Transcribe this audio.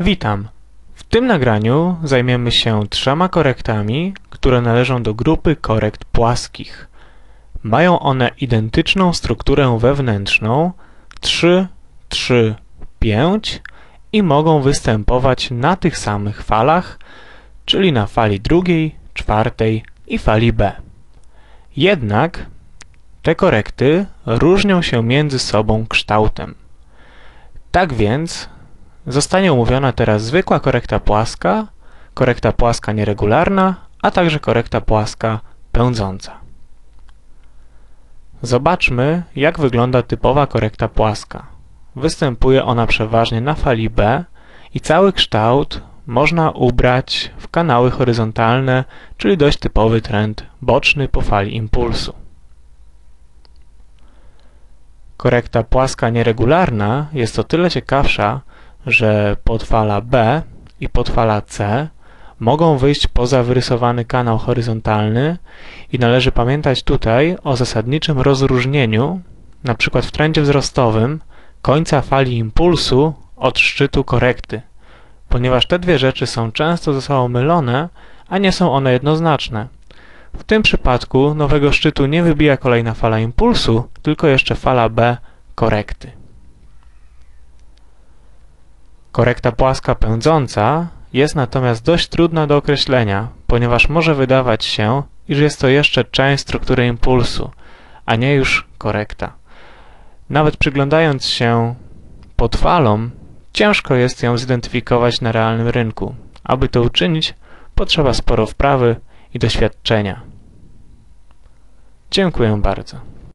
Witam. W tym nagraniu zajmiemy się trzema korektami, które należą do grupy korekt płaskich. Mają one identyczną strukturę wewnętrzną 3, 3, 5 i mogą występować na tych samych falach, czyli na fali drugiej, czwartej i fali B. Jednak te korekty różnią się między sobą kształtem. Tak więc Zostanie omówiona teraz zwykła korekta płaska, korekta płaska nieregularna, a także korekta płaska pędząca. Zobaczmy, jak wygląda typowa korekta płaska. Występuje ona przeważnie na fali B i cały kształt można ubrać w kanały horyzontalne, czyli dość typowy trend boczny po fali impulsu. Korekta płaska nieregularna jest o tyle ciekawsza, że podfala B i podfala C mogą wyjść poza wyrysowany kanał horyzontalny i należy pamiętać tutaj o zasadniczym rozróżnieniu, przykład w trendzie wzrostowym, końca fali impulsu od szczytu korekty, ponieważ te dwie rzeczy są często ze sobą mylone, a nie są one jednoznaczne. W tym przypadku nowego szczytu nie wybija kolejna fala impulsu, tylko jeszcze fala B korekty. Korekta płaska pędząca jest natomiast dość trudna do określenia, ponieważ może wydawać się, iż jest to jeszcze część struktury impulsu, a nie już korekta. Nawet przyglądając się pod falą, ciężko jest ją zidentyfikować na realnym rynku. Aby to uczynić, potrzeba sporo wprawy i doświadczenia. Dziękuję bardzo.